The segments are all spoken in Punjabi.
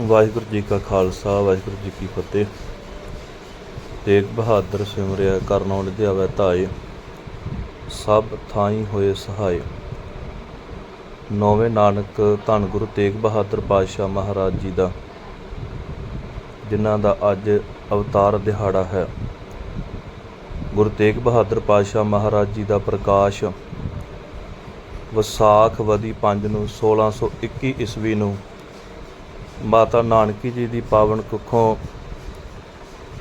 ਵਾਹਿਗੁਰੂ ਜੀ ਕਾ ਖਾਲਸਾ, ਵਾਹਿਗੁਰੂ ਜੀ ਕੀ ਫਤਿਹ। ਤੇਗ ਬਹਾਦਰ ਸਿਮਰਿਆ ਕਰਨੌ ਲਿਧਿਆਵੈ ਧਾਏ, ਸਭ ਥਾਈ ਹੋਏ ਸਹਾਏ। ਨੌਵੇਂ ਨਾਨਕ ਧੰਨ ਗੁਰੂ ਤੇਗ ਬਹਾਦਰ ਪਾਤਸ਼ਾਹ ਮਹਾਰਾਜ ਜੀ ਦਾ, ਜਿਨ੍ਹਾਂ ਦਾ ਅੱਜ ਅਵਤਾਰ ਦਿਹਾੜਾ ਹੈ। ਗੁਰੂ ਤੇਗ ਬਹਾਦਰ ਪਾਤਸ਼ਾਹ ਮਹਾਰਾਜ ਜੀ ਦਾ ਪ੍ਰਕਾਸ਼ ਵਿਸਾਖ ਵਦੀ 5 ਨੂੰ 1621 ਈਸਵੀ ਨੂੰ ਮਾਤਾ ਨਾਨਕੀ ਜੀ ਦੀ ਪਾਵਨ ਕੁੱਖੋਂ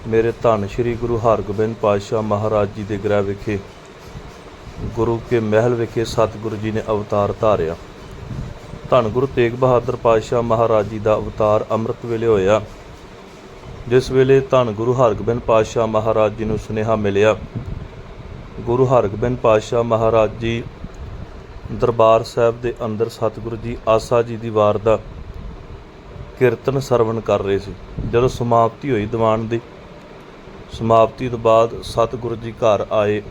ਮੇਰੇ ਧੰਨ ਸ੍ਰੀ ਗੁਰੂ ਹਰਗੋਬਿੰਦ ਪਾਤਸ਼ਾਹ ਮਹਾਰਾਜ ਜੀ ਦੇ ਗ੍ਰਹਿ ਵਿਖੇ, ਗੁਰੂ ਕੇ ਮਹਿਲ ਵਿਖੇ ਸਤਿਗੁਰੂ ਜੀ ਨੇ ਅਵਤਾਰ ਧਾਰਿਆ। ਧੰਨ ਗੁਰੂ ਤੇਗ ਬਹਾਦਰ ਪਾਤਸ਼ਾਹ ਮਹਾਰਾਜ ਜੀ ਦਾ ਅਵਤਾਰ ਅੰਮ੍ਰਿਤ ਵੇਲੇ ਹੋਇਆ। ਜਿਸ ਵੇਲੇ ਧੰਨ ਗੁਰੂ ਹਰਗੋਬਿੰਦ ਪਾਤਸ਼ਾਹ ਮਹਾਰਾਜ ਜੀ ਨੂੰ ਸੁਨੇਹਾ ਮਿਲਿਆ, ਗੁਰੂ ਹਰਗੋਬਿੰਦ ਪਾਤਸ਼ਾਹ ਮਹਾਰਾਜ ਜੀ ਦਰਬਾਰ ਸਾਹਿਬ ਦੇ ਅੰਦਰ ਸਤਿਗੁਰੂ ਜੀ ਆਸਾ ਜੀ ਦੀ ਵਾਰ ਦਾ ਕੀਰਤਨ ਸਰਵਣ ਕਰ ਰਹੇ ਸੀ। ਜਦੋਂ ਸਮਾਪਤੀ ਹੋਈ ਦੀਵਾਨ ਦੀ, ਸਮਾਪਤੀ ਤੋਂ ਬਾਅਦ ਸਤਿਗੁਰੂ ਜੀ ਘਰ ਆਏ।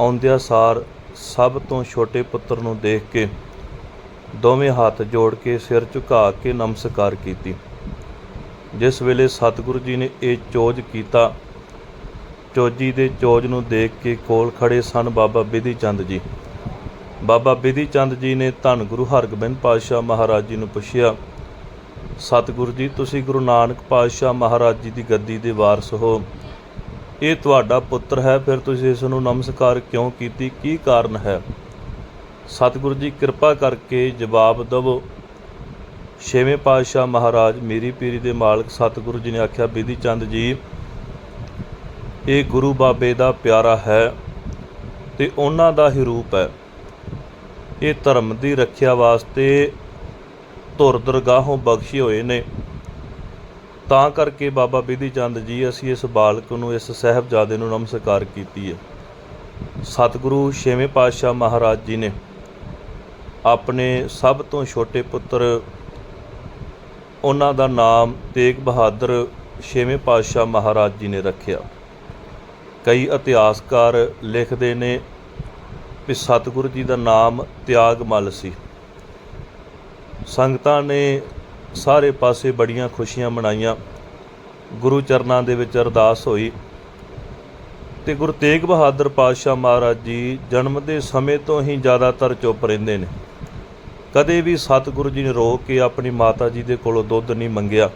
ਆਉਂਦਿਆਂ ਸਾਰ ਸਭ ਤੋਂ ਛੋਟੇ ਪੁੱਤਰ ਨੂੰ ਦੇਖ ਕੇ ਦੋਵੇਂ ਹੱਥ ਜੋੜ ਕੇ ਸਿਰ ਝੁਕਾ ਕੇ ਨਮਸਕਾਰ ਕੀਤੀ। ਜਿਸ ਵੇਲੇ ਸਤਿਗੁਰੂ ਜੀ ਨੇ ਇਹ ਚੋਜ ਕੀਤਾ, ਚੋਜੀ ਦੇ ਚੋਜ ਨੂੰ ਦੇਖ ਕੇ ਕੋਲ ਖੜੇ ਸਨ ਬਾਬਾ ਬਿਧੀ ਚੰਦ ਜੀ। ਬਾਬਾ ਬਿਧੀ ਚੰਦ ਜੀ ਨੇ ਧੰਨ ਗੁਰੂ ਹਰਗੋਬਿੰਦ ਪਾਤਸ਼ਾਹ ਮਹਾਰਾਜ ਜੀ ਨੂੰ ਪੁੱਛਿਆ ਸਤਿਗੁਰੂ ਜੀ, ਤੁਸੀਂ ਗੁਰੂ ਨਾਨਕ ਪਾਤਸ਼ਾਹ ਮਹਾਰਾਜ ਜੀ ਦੀ ਗੱਦੀ ਦੇ ਵਾਰਸ ਹੋ। ਇਹ ਤੁਹਾਡਾ ਪੁੱਤਰ ਹੈ, ਫਿਰ ਤੁਸੀਂ ਇਸ ਨੂੰ ਨਮਸਕਾਰ ਕਿਉਂ ਕੀਤੀ? ਕੀ ਕਾਰਨ ਹੈ? ਸਤਿਗੁਰੂ ਜੀ, ਕਿਰਪਾ ਕਰਕੇ ਜਵਾਬ ਦਿਵੋ। ਛੇਵੇਂ ਪਾਤਸ਼ਾਹ ਮਹਾਰਾਜ ਮੇਰੀ ਪੀਰੀ ਦੇ ਮਾਲਕ ਸਤਿਗੁਰੂ ਜੀ ਨੇ ਆਖਿਆ ਬਿਧੀ ਚੰਦ ਜੀ, ਇਹ ਗੁਰੂ ਬਾਬੇ ਦਾ ਪਿਆਰਾ ਹੈ ਤੇ ਉਹਨਾਂ ਦਾ ਹੀ ਰੂਪ ਹੈ। ਇਹ ਧਰਮ ਦੀ ਰੱਖਿਆ ਵਾਸਤੇ ਧੁਰ ਦਰਗਾਹੋਂ ਬਖਸ਼ੇ ਹੋਏ ਨੇ। ਤਾਂ ਕਰਕੇ ਬਾਬਾ ਬਿਧੀ ਚੰਦ ਜੀ, ਅਸੀਂ ਇਸ ਬਾਲਕ ਨੂੰ, ਇਸ ਸਹਿਬਜ਼ਾਦੇ ਨੂੰ ਨਮਸਕਾਰ ਕੀਤੀ ਹੈ। ਸਤਿਗੁਰੂ ਛੇਵੇਂ ਪਾਤਸ਼ਾਹ ਮਹਾਰਾਜ ਜੀ ਨੇ ਆਪਣੇ ਸਭ ਤੋਂ ਛੋਟੇ ਪੁੱਤਰ, ਉਹਨਾਂ ਦਾ ਨਾਮ ਤੇਗ ਬਹਾਦਰ ਛੇਵੇਂ ਪਾਤਸ਼ਾਹ ਮਹਾਰਾਜ ਜੀ ਨੇ ਰੱਖਿਆ। ਕਈ ਇਤਿਹਾਸਕਾਰ ਲਿਖਦੇ ਨੇ ਵੀ ਸਤਿਗੁਰੂ ਜੀ ਦਾ ਨਾਮ ਤਿਆਗਮਲ ਸੀ। ਸੰਗਤਾਂ ਨੇ ਸਾਰੇ ਪਾਸੇ ਬੜੀਆਂ ਖੁਸ਼ੀਆਂ ਮਨਾਈਆਂ। ਗੁਰੂ ਚਰਨਾਂ ਦੇ ਵਿੱਚ ਅਰਦਾਸ ਹੋਈ ਤੇ ਗੁਰੂ ਤੇਗ ਬਹਾਦਰ ਪਾਤਸ਼ਾਹ ਮਹਾਰਾਜ ਜੀ ਜਨਮ ਦੇ ਸਮੇਂ ਤੋਂ ਹੀ ਜ਼ਿਆਦਾਤਰ ਚੁੱਪ ਰਹਿੰਦੇ ਨੇ। ਕਦੇ ਵੀ ਸਤਿਗੁਰੂ ਜੀ ਨੇ ਰੋਕ ਕੇ ਆਪਣੀ ਮਾਤਾ ਜੀ ਦੇ ਕੋਲੋਂ ਦੁੱਧ ਨਹੀਂ ਮੰਗਿਆ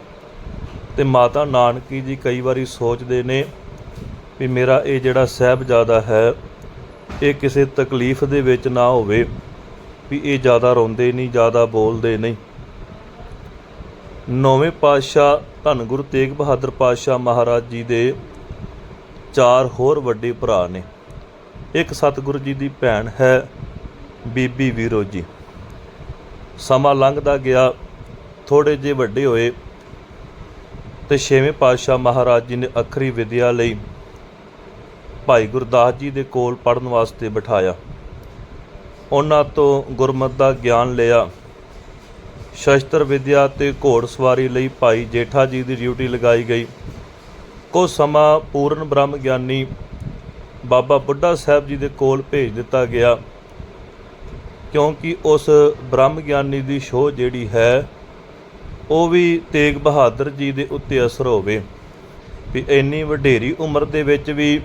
ਤੇ ਮਾਤਾ ਨਾਨਕੀ ਜੀ ਕਈ ਵਾਰੀ ਸੋਚਦੇ ਨੇ ਵੀ ਮੇਰਾ ਇਹ ਜਿਹੜਾ ਸਹਿਬਜ਼ਾਦਾ ਹੈ, ਇਹ ਕਿਸੇ ਤਕਲੀਫ ਦੇ ਵਿੱਚ ਨਾ ਹੋਵੇ। ਵੀ ਇਹ ਜ਼ਿਆਦਾ ਰੋਂਦੇ ਨਹੀਂ, ਜ਼ਿਆਦਾ ਬੋਲਦੇ ਨਹੀਂ। ਨੌਵੇਂ ਪਾਤਸ਼ਾਹ ਧੰਨ ਗੁਰੂ ਤੇਗ ਬਹਾਦਰ ਪਾਤਸ਼ਾਹ ਮਹਾਰਾਜ ਜੀ ਦੇ ਚਾਰ ਹੋਰ ਵੱਡੇ ਭਰਾ ਨੇ। ਇੱਕ ਸਤਿਗੁਰੂ ਜੀ ਦੀ ਭੈਣ ਹੈ ਬੀਬੀ ਵੀਰੋ ਜੀ। ਸਮਾਂ ਲੰਘਦਾ ਗਿਆ ਥੋੜੇ ਜਿਹੇ ਵੱਡੇ ਹੋਏ ਤੇ ਛੇਵੇਂ ਪਾਤਸ਼ਾਹ ਮਹਾਰਾਜ ਜੀ ਨੇ ਅਖਰੀ ਵਿਦਿਆ ਲਈ ਭਾਈ ਗੁਰਦਾਸ ਜੀ ਦੇ ਕੋਲ ਪੜਨ ਵਾਸਤੇ ਬਿਠਾਇਆ। ਉਹਨਾਂ ਤੋਂ ਗੁਰਮਤ ਦਾ ਗਿਆਨ ਲਿਆ। ਸ਼ਸਤਰ ਵਿਦਿਆ ਤੇ ਘੋੜਸਵਾਰੀ ਲਈ ਭਾਈ ਜੇਠਾ ਜੀ ਦੀ ਡਿਊਟੀ ਲਗਾਈ ਗਈ। ਕੁਝ ਸਮਾਂ ਪੂਰਨ ਬ੍ਰਹਮ ਗਿਆਨੀ ਬਾਬਾ ਬੁੱਢਾ ਸਾਹਿਬ ਜੀ ਦੇ ਕੋਲ ਭੇਜ ਦਿੱਤਾ ਗਿਆ, ਕਿਉਂਕਿ ਉਸ ਬ੍ਰਹਮ ਗਿਆਨੀ ਦੀ ਸ਼ੋਅ ਜਿਹੜੀ ਹੈ, ਉਹ ਵੀ ਤੇਗ ਬਹਾਦਰ ਜੀ ਦੇ ਉੱਤੇ ਅਸਰ ਹੋਵੇ। ਵੀ ਇੰਨੀ ਵਡੇਰੀ ਉਮਰ ਦੇ ਵਿੱਚ ਵੀ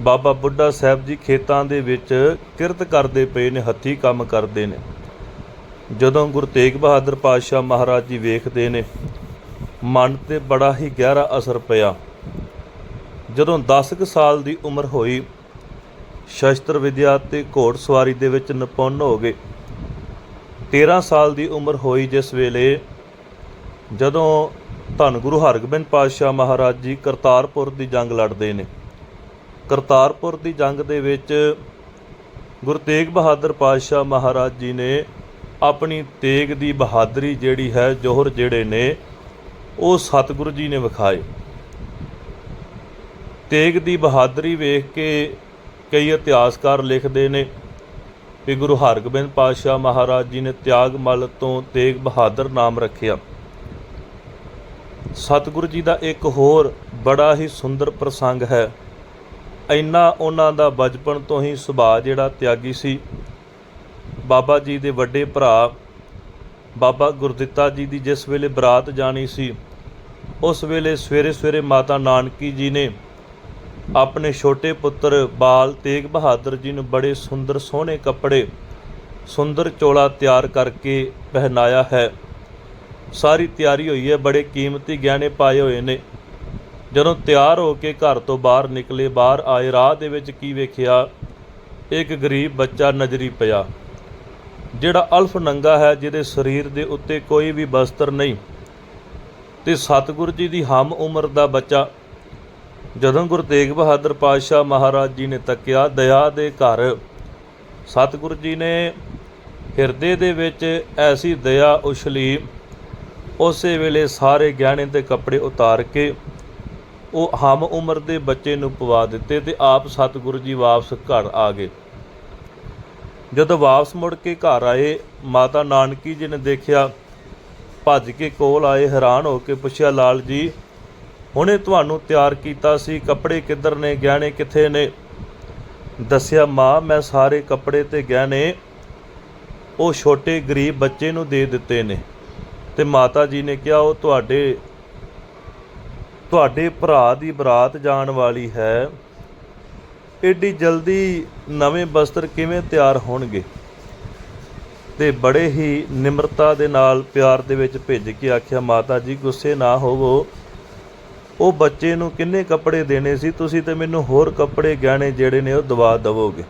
ਬਾਬਾ ਬੁੱਢਾ ਸਾਹਿਬ ਜੀ ਖੇਤਾਂ ਦੇ ਵਿੱਚ ਕਿਰਤ ਕਰਦੇ ਪਏ ਨੇ, ਹੱਥੀ ਕੰਮ ਕਰਦੇ ਨੇ। ਜਦੋਂ ਗੁਰੂ ਤੇਗ ਬਹਾਦਰ ਪਾਤਸ਼ਾਹ ਮਹਾਰਾਜ ਜੀ ਵੇਖਦੇ ਨੇ, ਮਨ ਤੇ ਬੜਾ ਹੀ ਗਹਿਰਾ ਅਸਰ ਪਿਆ। ਜਦੋਂ 10 ਕੁ ਸਾਲ ਦੀ ਉਮਰ ਹੋਈ, ਸ਼ਸਤਰ ਵਿਦਿਆ ਤੇ ਘੋੜਸਵਾਰੀ ਦੇ ਵਿੱਚ ਨਿਪੁੰਨ ਹੋ ਗਏ। 13 ਸਾਲ ਦੀ ਉਮਰ ਹੋਈ ਜਿਸ ਵੇਲੇ, ਜਦੋਂ ਧੰਨ ਗੁਰੂ ਹਰਗੋਬਿੰਦ ਪਾਤਸ਼ਾਹ ਮਹਾਰਾਜ ਜੀ ਕਰਤਾਰਪੁਰ ਦੀ ਜੰਗ ਲੜਦੇ ਨੇ। ਕਰਤਾਰਪੁਰ ਦੀ ਜੰਗ ਦੇ ਵਿੱਚ ਗੁਰੂ ਤੇਗ ਬਹਾਦਰ ਪਾਤਸ਼ਾਹ ਮਹਾਰਾਜ ਜੀ ਨੇ ਆਪਣੀ ਤੇਗ ਦੀ ਬਹਾਦਰੀ ਜਿਹੜੀ ਹੈ, ਜੋਹਰ ਜਿਹੜੇ ਨੇ, ਉਹ ਸਤਿਗੁਰੂ ਜੀ ਨੇ ਵਿਖਾਏ। ਤੇਗ ਦੀ ਬਹਾਦਰੀ ਵੇਖ ਕੇ ਕਈ ਇਤਿਹਾਸਕਾਰ ਲਿਖਦੇ ਨੇ ਕਿ ਗੁਰੂ ਹਰਗੋਬਿੰਦ ਪਾਤਸ਼ਾਹ ਮਹਾਰਾਜ ਜੀ ਨੇ ਤਿਆਗ ਤਿਆਗਮਲ ਤੋਂ ਤੇਗ ਬਹਾਦਰ ਨਾਮ ਰੱਖਿਆ। ਸਤਿਗੁਰੂ ਜੀ ਦਾ ਇੱਕ ਹੋਰ ਬੜਾ ਹੀ ਸੁੰਦਰ ਪ੍ਰਸੰਗ ਹੈ। ਇੰਨਾ ਉਹਨਾਂ ਦਾ ਬਚਪਨ ਤੋਂ ਹੀ ਸੁਭਾਅ ਜਿਹੜਾ ਤਿਆਗੀ ਸੀ। ਬਾਬਾ ਜੀ ਦੇ ਵੱਡੇ ਭਰਾ ਬਾਬਾ ਗੁਰਦਿੱਤਾ ਜੀ ਦੀ ਜਿਸ ਵੇਲੇ ਬਰਾਤ ਜਾਣੀ ਸੀ, ਉਸ ਵੇਲੇ ਸਵੇਰੇ ਸਵੇਰੇ ਮਾਤਾ ਨਾਨਕੀ ਜੀ ਨੇ ਆਪਣੇ ਛੋਟੇ ਪੁੱਤਰ ਬਾਲ ਤੇਗ ਬਹਾਦਰ ਜੀ ਨੂੰ ਬੜੇ ਸੁੰਦਰ ਸੋਹਣੇ ਕੱਪੜੇ, ਸੁੰਦਰ ਚੋਲਾ ਤਿਆਰ ਕਰਕੇ ਪਹਿਨਾਇਆ ਹੈ। ਸਾਰੀ ਤਿਆਰੀ ਹੋਈ ਹੈ, ਬੜੇ ਕੀਮਤੀ ਗਹਿਣੇ ਪਾਏ ਹੋਏ ਨੇ। ਜਦੋਂ ਤਿਆਰ ਹੋ ਕੇ ਘਰ ਤੋਂ ਬਾਹਰ ਨਿਕਲੇ, ਬਾਹਰ ਆਏ, ਰਾਹ ਦੇ ਵਿੱਚ ਕੀ ਵੇਖਿਆ? ਇੱਕ ਗਰੀਬ ਬੱਚਾ ਨਜ਼ਰੀ ਪਿਆ, ਜਿਹੜਾ ਅਲਫ ਨੰਗਾ ਹੈ, ਜਿਹਦੇ ਸਰੀਰ ਦੇ ਉੱਤੇ ਕੋਈ ਵੀ ਬਸਤਰ ਨਹੀਂ। ਤੇ ਸਤਿਗੁਰੂ ਜੀ ਦੀ ਹਮ ਉਮਰ ਦਾ ਬੱਚਾ, ਜਦੋਂ ਗੁਰੂ ਤੇਗ ਬਹਾਦਰ ਪਾਤਸ਼ਾਹ ਮਹਾਰਾਜ ਜੀ ਨੇ ਤੱਕਿਆ ਦਇਆ ਦੇ ਘਰ, ਸਤਿਗੁਰੂ ਜੀ ਨੇ ਹਿਰਦੇ ਦੇ ਵਿੱਚ ਐਸੀ ਦਇਆ ਉਛਲੀ, ਉਸੇ ਵੇਲੇ ਸਾਰੇ ਗਹਿਣੇ ਤੇ ਕੱਪੜੇ ਉਤਾਰ ਕੇ ਉਹ ਹਮ ਉਮਰ ਦੇ ਬੱਚੇ ਨੂੰ ਪਵਾ ਦਿੱਤੇ ਤੇ ਆਪ ਸਤਿਗੁਰੂ ਜੀ ਵਾਪਸ ਘਰ ਆ ਗਏ। ਜਦੋਂ ਵਾਪਸ ਮੁੜ ਕੇ ਘਰ ਆਏ, ਮਾਤਾ ਨਾਨਕੀ ਜੀ ਨੇ ਦੇਖਿਆ, ਭੱਜ ਕੇ ਕੋਲ ਆਏ, ਹੈਰਾਨ ਹੋ ਕੇ ਪੁੱਛਿਆ, ਲਾਲ ਜੀ, ਹੁਣੇ ਤੁਹਾਨੂੰ ਤਿਆਰ ਕੀਤਾ ਸੀ, ਕੱਪੜੇ ਕਿੱਧਰ ਨੇ, ਗਹਿਣੇ ਕਿੱਥੇ ਨੇ? ਦੱਸਿਆ, ਮਾਂ, ਮੈਂ ਸਾਰੇ ਕੱਪੜੇ ਤੇ ਗਹਿਣੇ, ਉਹ ਛੋਟੇ ਗਰੀਬ ਬੱਚੇ ਨੂੰ ਦੇ ਦਿੱਤੇ ਨੇ। ਤੇ ਮਾਤਾ ਜੀ ਨੇ ਕਿਹਾ, ਉਹ ਤੁਹਾਡੇ ਤੁਹਾਡੇ ਭਰਾ ਦੀ ਬਰਾਤ ਜਾਣ ਵਾਲੀ ਹੈ। ਏਡੀ ਜਲਦੀ ਨਵੇਂ ਬਸਤਰ ਕਿਵੇਂ ਤਿਆਰ ਹੋਣਗੇ? ਤੇ ਬੜੇ ਹੀ ਨਿਮਰਤਾ ਦੇ ਨਾਲ ਪਿਆਰ ਦੇ ਵਿੱਚ ਭਿੱਜ ਕੇ ਆਖਿਆ, ਮਾਤਾ ਜੀ, ਗੁੱਸੇ ਨਾ ਹੋਵੋ। ਉਹ ਬੱਚੇ ਨੂੰ ਕਿੰਨੇ ਕੱਪੜੇ ਦੇਣੇ ਸੀ? ਤੁਸੀਂ ਤੇ ਮੈਨੂੰ ਹੋਰ ਕੱਪੜੇ ਗਹਿਣੇ ਜਿਹੜੇ ਨੇ ਉਹ ਦਵਾ ਦਵੋਗੇ।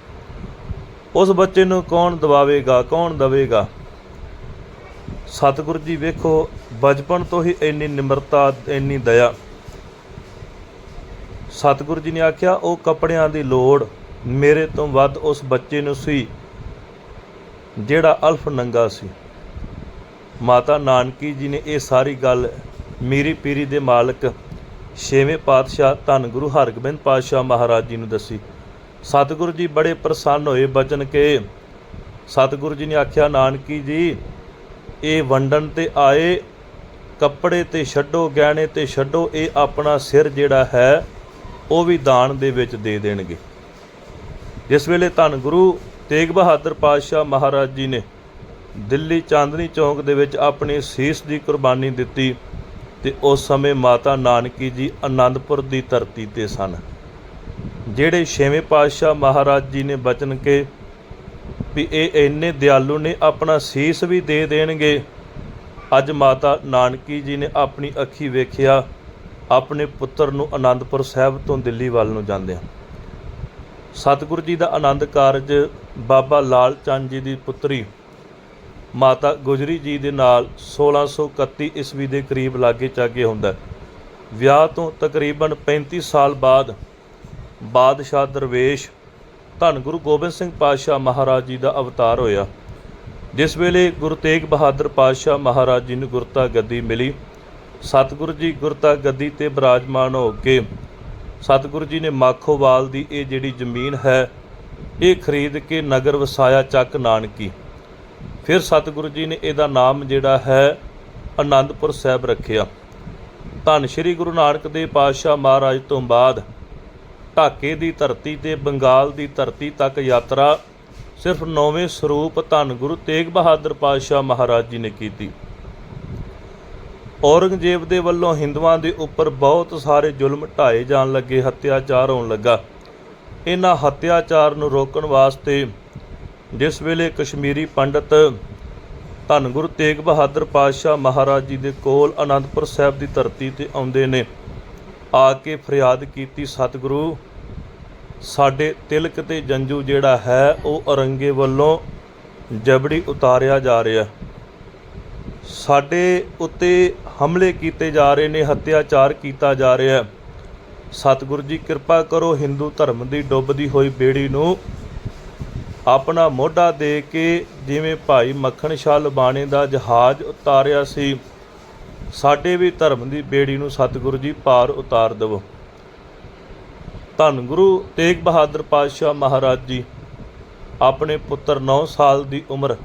ਉਸ ਬੱਚੇ ਨੂੰ ਕੌਣ ਦਵਾਵੇਗਾ, ਕੌਣ ਦਵੇਗਾ? ਸਤਿਗੁਰੂ ਜੀ, ਵੇਖੋ, ਬਚਪਨ ਤੋਂ ਹੀ ਇੰਨੀ ਨਿਮਰਤਾ, ਇੰਨੀ ਦਇਆ ਸਤਿਗੁਰੂ ਜੀ ਨੇ ਆਖਿਆ, ਉਹ ਕੱਪੜਿਆਂ ਦੀ ਲੋੜ ਮੇਰੇ ਤੋਂ ਵੱਧ ਉਸ ਬੱਚੇ ਨੂੰ ਸੀ, ਜਿਹੜਾ ਅਲਫ ਨੰਗਾ ਸੀ। ਮਾਤਾ ਨਾਨਕੀ ਜੀ ਨੇ ਇਹ ਸਾਰੀ ਗੱਲ ਮੀਰੀ ਪੀਰੀ ਦੇ ਮਾਲਕ ਛੇਵੇਂ ਪਾਤਸ਼ਾਹ ਧੰਨ ਗੁਰੂ ਹਰਗੋਬਿੰਦ ਪਾਤਸ਼ਾਹ ਮਹਾਰਾਜ ਜੀ ਨੂੰ ਦੱਸੀ। ਸਤਿਗੁਰੂ ਜੀ ਬੜੇ ਪ੍ਰਸੰਨ ਹੋਏ ਬਚਨ ਕੇ। ਸਤਿਗੁਰੂ ਜੀ ਨੇ ਆਖਿਆ, ਨਾਨਕੀ ਜੀ, ਇਹ ਵੰਡਣ ਤੇ ਆਏ, ਕੱਪੜੇ ਤੇ ਛੱਡੋ, ਗਹਿਣੇ ਤੇ ਛੱਡੋ, ਇਹ ਆਪਣਾ ਸਿਰ ਜਿਹੜਾ ਹੈ ਉਹ ਵੀ ਦਾਨ ਦੇ ਵਿੱਚ ਦੇ ਦੇਣਗੇ। ਜਿਸ ਵੇਲੇ ਧੰਨ ਗੁਰੂ ਤੇਗ ਬਹਾਦਰ ਪਾਤਸ਼ਾਹ ਮਹਾਰਾਜ ਜੀ ਨੇ ਦਿੱਲੀ ਚਾਂਦਨੀ ਚੌਂਕ ਦੇ ਵਿੱਚ ਆਪਣੀ ਸੀਸ ਦੀ ਕੁਰਬਾਨੀ ਦਿੱਤੀ ਤੇ ਉਸ ਸਮੇਂ ਮਾਤਾ ਨਾਨਕੀ ਜੀ ਆਨੰਦਪੁਰ ਦੀ ਧਰਤੀ ਤੇ ਸਨ। ਜਿਹੜੇ ਛੇਵੇਂ ਪਾਤਸ਼ਾਹ ਮਹਾਰਾਜ ਜੀ ਨੇ ਬਚਨ ਕੇ ਵੀ ਇਹ ਇੰਨੇ ਦਿਆਲੂ ਨੇ ਆਪਣਾ ਸੀਸ ਵੀ ਦੇ ਦੇਣਗੇ, ਅੱਜ ਮਾਤਾ ਨਾਨਕੀ ਜੀ ਨੇ ਆਪਣੀ ਅੱਖੀ ਵੇਖਿਆ ਆਪਣੇ ਪੁੱਤਰ ਨੂੰ ਆਨੰਦਪੁਰ ਸਾਹਿਬ ਤੋਂ ਦਿੱਲੀ ਵੱਲ ਨੂੰ ਜਾਂਦਿਆਂ ਸਤਿਗੁਰੂ ਜੀ ਦਾ ਆਨੰਦ ਕਾਰਜ ਬਾਬਾ ਲਾਲ ਚੰਦ ਜੀ ਦੀ ਪੁੱਤਰੀ ਮਾਤਾ ਗੁਜਰੀ ਜੀ ਦੇ ਨਾਲ 1631 ਈਸਵੀ ਦੇ ਕਰੀਬ ਲਾਗੇ ਚਾਗੇ ਹੁੰਦਾ ਵਿਆਹ ਤੋਂ ਤਕਰੀਬਨ 35 ਸਾਲ ਬਾਅਦ ਬਾਦਸ਼ਾਹ ਦਰਵੇਸ਼ ਧੰਨ ਗੁਰੂ ਗੋਬਿੰਦ ਸਿੰਘ ਪਾਤਸ਼ਾਹ ਮਹਾਰਾਜ ਜੀ ਦਾ ਅਵਤਾਰ ਹੋਇਆ। ਜਿਸ ਵੇਲੇ ਗੁਰੂ ਤੇਗ ਬਹਾਦਰ ਪਾਤਸ਼ਾਹ ਮਹਾਰਾਜ ਜੀ ਨੂੰ ਗੁਰਤਾ ਗੱਦੀ ਮਿਲੀ। ਸਤਿਗੁਰੂ ਜੀ ਗੁਰਤਾ ਗੱਦੀ ਤੇ ਬਿਰਾਜਮਾਨ ਹੋ ਕੇ ਸਤਿਗੁਰੂ ਜੀ ਨੇ ਮਾਖੋਵਾਲ ਦੀ ਇਹ ਜਿਹੜੀ ਜ਼ਮੀਨ ਹੈ, ਇਹ ਖਰੀਦ ਕੇ ਨਗਰ ਵਸਾਇਆ ਚੱਕ ਨਾਨਕੀ। ਫਿਰ ਸਤਿਗੁਰੂ ਜੀ ਨੇ ਇਹਦਾ ਨਾਮ ਜਿਹੜਾ ਹੈ ਆਨੰਦਪੁਰ ਸਾਹਿਬ ਰੱਖਿਆ। ਧੰਨ ਸ਼੍ਰੀ ਗੁਰੂ ਨਾਨਕ ਦੇਵ ਪਾਤਸ਼ਾਹ ਮਹਾਰਾਜ ਤੋਂ ਬਾਅਦ ਢਾਕੇ ਦੀ ਧਰਤੀ ਤੇ ਬੰਗਾਲ ਦੀ ਧਰਤੀ ਤੱਕ ਯਾਤਰਾ ਸਿਰਫ ਨੌਵੇਂ ਸਰੂਪ ਧੰਨ ਗੁਰੂ ਤੇਗ ਬਹਾਦਰ ਪਾਤਸ਼ਾਹ ਮਹਾਰਾਜ ਜੀ ਨੇ ਕੀਤੀ। ਔਰੰਗਜ਼ੇਬ ਦੇ ਵੱਲੋਂ ਹਿੰਦੂਆਂ ਦੇ ਉੱਪਰ ਬਹੁਤ ਸਾਰੇ ਜ਼ੁਲਮ ਢਾਏ ਜਾਣ ਲੱਗੇ, ਹੱਤਿਆਚਾਰ ਹੋਣ ਲੱਗਾ। ਇਹਨਾਂ ਹੱਤਿਆਚਾਰ ਨੂੰ ਰੋਕਣ ਵਾਸਤੇ ਜਿਸ ਵੇਲੇ ਕਸ਼ਮੀਰੀ ਪੰਡਤ ਧੰਨ ਗੁਰੂ ਤੇਗ ਬਹਾਦਰ ਪਾਤਸ਼ਾਹ ਮਹਾਰਾਜ ਜੀ ਦੇ ਕੋਲ ਅਨੰਦਪੁਰ ਸਾਹਿਬ ਦੀ ਧਰਤੀ ਤੇ ਆਉਂਦੇ ਨੇ, ਆ ਕੇ ਫਰਿਆਦ ਕੀਤੀ, ਸਤਿਗੁਰੂ, ਸਾਡੇ ਤਿਲਕ ਤੇ ਜੰਜੂ ਜਿਹੜਾ ਹੈ, ਉਹ ਔਰੰਗੇ ਵੱਲੋਂ ਜਬੜੀ ਉਤਾਰਿਆ ਜਾ ਰਿਹਾ। ਸਾਡੇ ਉੱਤੇ ਹਮਲੇ ਕੀਤੇ ਜਾ ਰਹੇ ਨੇ, ਹੱਤਿਆਚਾਰ ਕੀਤਾ ਜਾ ਰਿਹਾ ਹੈ। ਸਤਿਗੁਰੂ ਜੀ, ਕਿਰਪਾ ਕਰੋ, ਹਿੰਦੂ ਧਰਮ ਦੀ ਡੁੱਬਦੀ ਹੋਈ ਬੇੜੀ ਨੂੰ ਆਪਣਾ ਮੋਢਾ ਦੇ ਕੇ ਜਿਵੇਂ ਭਾਈ ਮੱਖਣ ਸ਼ਾਹ ਲਬਾਣੇ ਦਾ ਜਹਾਜ਼ ਉਤਾਰਿਆ ਸੀ, ਸਾਡੇ ਵੀ ਧਰਮ ਦੀ ਬੇੜੀ ਨੂੰ ਸਤਿਗੁਰੂ ਜੀ ਪਾਰ ਉਤਾਰ ਦੇਵੋ। ਧੰਨ ਗੁਰੂ ਤੇਗ ਬਹਾਦਰ ਪਾਤਸ਼ਾਹ ਮਹਾਰਾਜ ਜੀ, ਆਪਣੇ ਪੁੱਤਰ 9 ਸਾਲ ਦੀ ਉਮਰ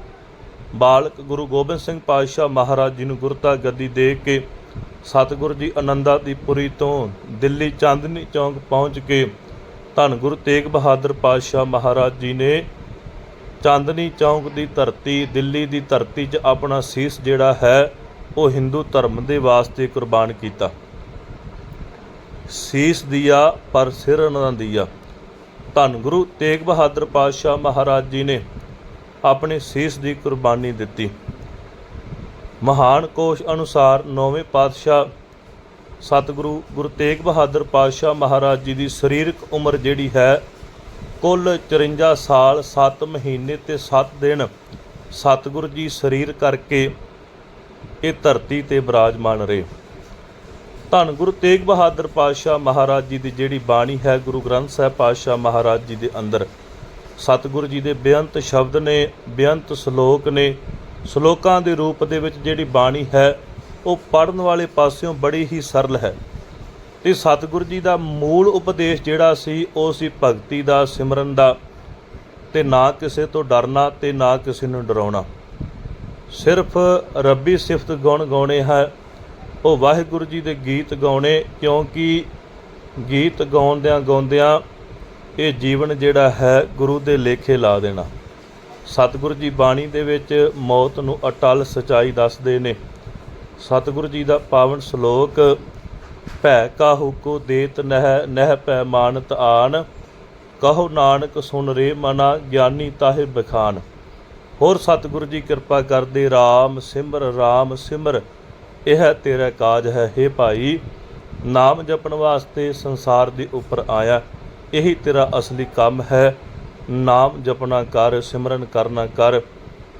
ਬਾਲਕ ਗੁਰੂ ਗੋਬਿੰਦ ਸਿੰਘ ਪਾਤਸ਼ਾਹ ਮਹਾਰਾਜ ਜੀ ਨੂੰ ਗੁਰਤਾ ਗੱਦੀ ਦੇ ਕੇ ਸਤਿਗੁਰੂ ਜੀ ਆਨੰਦਾ ਦੀ ਪੁਰੀ ਤੋਂ ਦਿੱਲੀ ਚਾਂਦਨੀ ਚੌਂਕ ਪਹੁੰਚ ਕੇ ਧੰਨ ਗੁਰੂ ਤੇਗ ਬਹਾਦਰ ਪਾਤਸ਼ਾਹ ਮਹਾਰਾਜ ਜੀ ਨੇ ਚਾਂਦਨੀ ਚੌਂਕ ਦੀ ਧਰਤੀ, ਦਿੱਲੀ ਦੀ ਧਰਤੀ 'ਚ ਆਪਣਾ ਸੀਸ ਜਿਹੜਾ ਹੈ, ਉਹ ਹਿੰਦੂ ਧਰਮ ਦੇ ਵਾਸਤੇ ਕੁਰਬਾਨ ਕੀਤਾ। ਸੀਸ ਦਿਆ ਪਰ ਸਿਰ ਉਹਨਾਂ ਦਿਆ ਧੰਨ ਗੁਰੂ ਤੇਗ ਬਹਾਦਰ ਪਾਤਸ਼ਾਹ ਮਹਾਰਾਜ ਜੀ ਨੇ ਆਪਣੇ ਸੀਸ ਦੀ ਕੁਰਬਾਨੀ ਦਿੱਤੀ। ਮਹਾਨ ਕੋਸ਼ ਅਨੁਸਾਰ ਨੌਵੇਂ ਪਾਤਸ਼ਾਹ ਸਤਿਗੁਰੂ ਗੁਰੂ ਤੇਗ ਬਹਾਦਰ ਪਾਤਸ਼ਾਹ ਮਹਾਰਾਜ ਜੀ ਦੀ ਸਰੀਰਕ ਉਮਰ ਜਿਹੜੀ ਹੈ, ਕੁੱਲ 54 ਸਾਲ 7 ਮਹੀਨੇ ਤੇ 7 ਦਿਨ ਸਤਿਗੁਰੂ ਜੀ ਸਰੀਰ ਕਰਕੇ ਇਹ ਧਰਤੀ ਤੇ ਬਿਰਾਜਮਾਨ ਰਹੇ। ਧੰਨ ਗੁਰੂ ਤੇਗ ਬਹਾਦਰ ਪਾਤਸ਼ਾਹ ਮਹਾਰਾਜ ਜੀ ਦੀ ਜਿਹੜੀ ਬਾਣੀ ਹੈ, ਗੁਰੂ ਗ੍ਰੰਥ ਸਾਹਿਬ ਪਾਤਸ਼ਾਹ ਮਹਾਰਾਜ ਜੀ ਦੇ ਅੰਦਰ ਸਤਿਗੁਰੂ ਜੀ ਦੇ ਬੇਅੰਤ ਸ਼ਬਦ ਨੇ, ਬੇਅੰਤ ਸ਼ਲੋਕ ਨੇ, ਸ਼ਲੋਕਾਂ ਦੇ ਰੂਪ ਦੇ ਵਿੱਚ ਜਿਹੜੀ ਬਾਣੀ ਹੈ, ਉਹ ਪੜਨ ਵਾਲੇ ਪਾਸਿਓਂ ਬੜੀ ਹੀ ਸਰਲ ਹੈ। ਤੇ ਸਤਿਗੁਰੂ ਜੀ ਦਾ ਮੂਲ ਉਪਦੇਸ਼ ਜਿਹੜਾ ਸੀ, ਉਹ ਸੀ ਭਗਤੀ ਦਾ, ਸਿਮਰਨ ਦਾ। ਤੇ ਨਾ ਕਿਸੇ ਤੋਂ ਡਰਨਾ ਤੇ ਨਾ ਕਿਸੇ ਨੂੰ ਡਰਾਉਣਾ। ਸਿਰਫ ਰੱਬੀ ਸਿਫਤ ਗੁਣ ਗਾਉਣੇ ਹੈ, ਉਹ ਵਾਹਿਗੁਰੂ ਜੀ ਦੇ ਗੀਤ ਗਾਉਣੇ, ਕਿਉਂਕਿ ਗੀਤ ਗਾਉਂਦਿਆਂ ਗਾਉਂਦਿਆਂ ਇਹ ਜੀਵਨ ਜਿਹੜਾ ਹੈ ਗੁਰੂ ਦੇ ਲੇਖੇ ਲਾ ਦੇਣਾ। ਸਤਿਗੁਰੂ ਜੀ ਬਾਣੀ ਦੇ ਵਿੱਚ ਮੌਤ ਨੂੰ ਅਟਲ ਸਚਾਈ ਦੱਸਦੇ ਨੇ। ਸਤਿਗੁਰੂ ਜੀ ਦਾ ਪਾਵਨ ਸ਼ਲੋਕ, ਭੈ ਕਾਹੂ ਕੋ ਦੇਤ ਨਹਿ ਨਹਿ ਪੈ ਮਾਨਤ ਆਨ। ਕਹੋ ਨਾਨਕ ਸੁਨ ਰੇ ਮਨਾ, ਗਿਆਨੀ ਤਾਹੇ ਬਖਾਨ। ਹੋਰ ਸਤਿਗੁਰੂ ਜੀ ਕਿਰਪਾ ਕਰਦੇ RAM ਸਿਮਰ RAM ਸਿਮਰ। ਇਹ ਤੇਰਾ ਕਾਜ ਹੈ हे ਭਾਈ, ਨਾਮ ਜਪਣ ਵਾਸਤੇ ਸੰਸਾਰ ਦੇ ਉੱਪਰ ਆਇਆ। ਇਹੀ ਤੇਰਾ ਅਸਲੀ ਕੰਮ ਹੈ। ਨਾਮ ਜਪਣਾ ਕਰ, ਸਿਮਰਨ ਕਰਨਾ ਕਰ।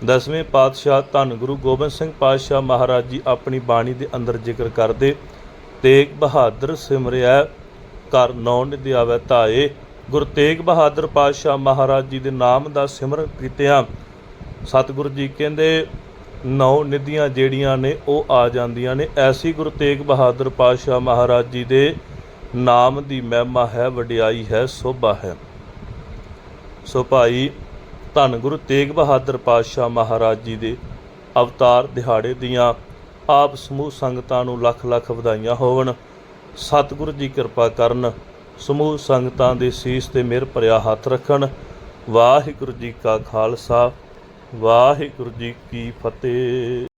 ਦਸਵੇਂ ਪਾਤਸ਼ਾਹ ਧੰਨ ਗੁਰੂ ਗੋਬਿੰਦ ਸਿੰਘ ਪਾਤਸ਼ਾਹ ਮਹਾਰਾਜ ਜੀ ਆਪਣੀ ਬਾਣੀ ਦੇ ਅੰਦਰ ਜ਼ਿਕਰ ਕਰਦੇ, ਤੇਗ ਬਹਾਦਰ ਸਿਮਰਿਆ ਕਰ ਨੌ ਨਿਧਿ ਆਵੈ ਧਾਏ। ਗੁਰੂ ਤੇਗ ਬਹਾਦਰ ਪਾਤਸ਼ਾਹ ਮਹਾਰਾਜ ਜੀ ਦੇ ਨਾਮ ਦਾ ਸਿਮਰਨ ਕੀਤਿਆਂ ਸਤਿਗੁਰੂ ਜੀ ਕਹਿੰਦੇ, ਨੌ ਨਿਧੀਆਂ ਜਿਹੜੀਆਂ ਨੇ ਉਹ ਆ ਜਾਂਦੀਆਂ ਨੇ। ਐਸੀ ਗੁਰੂ ਤੇਗ ਬਹਾਦਰ ਪਾਤਸ਼ਾਹ ਮਹਾਰਾਜ ਜੀ ਦੇ ਨਾਮ ਦੀ ਮਹਿਮਾ ਹੈ, ਵਡਿਆਈ ਹੈ, ਸੋਭਾ ਹੈ। ਸੋ ਭਾਈ, ਧੰਨ ਗੁਰੂ ਤੇਗ ਬਹਾਦਰ ਪਾਤਸ਼ਾਹ ਮਹਾਰਾਜ ਜੀ ਦੇ ਅਵਤਾਰ ਦਿਹਾੜੇ ਦੀਆਂ ਆਪ ਸਮੂਹ ਸੰਗਤਾਂ ਨੂੰ ਲੱਖ ਲੱਖ ਵਧਾਈਆਂ ਹੋਵਣ। ਸਤਿਗੁਰੂ ਜੀ ਕਿਰਪਾ ਕਰਨ ਸਮੂਹ ਸੰਗਤਾਂ ਦੇ ਸੀਸ ਤੇ ਮਿਹਰ ਭਰਿਆ ਹੱਥ ਰੱਖਣ। ਵਾਹਿਗੁਰੂ ਜੀ ਕਾ ਖਾਲਸਾ, ਵਾਹਿਗੁਰੂ ਜੀ ਕੀ ਫਤਿਹ।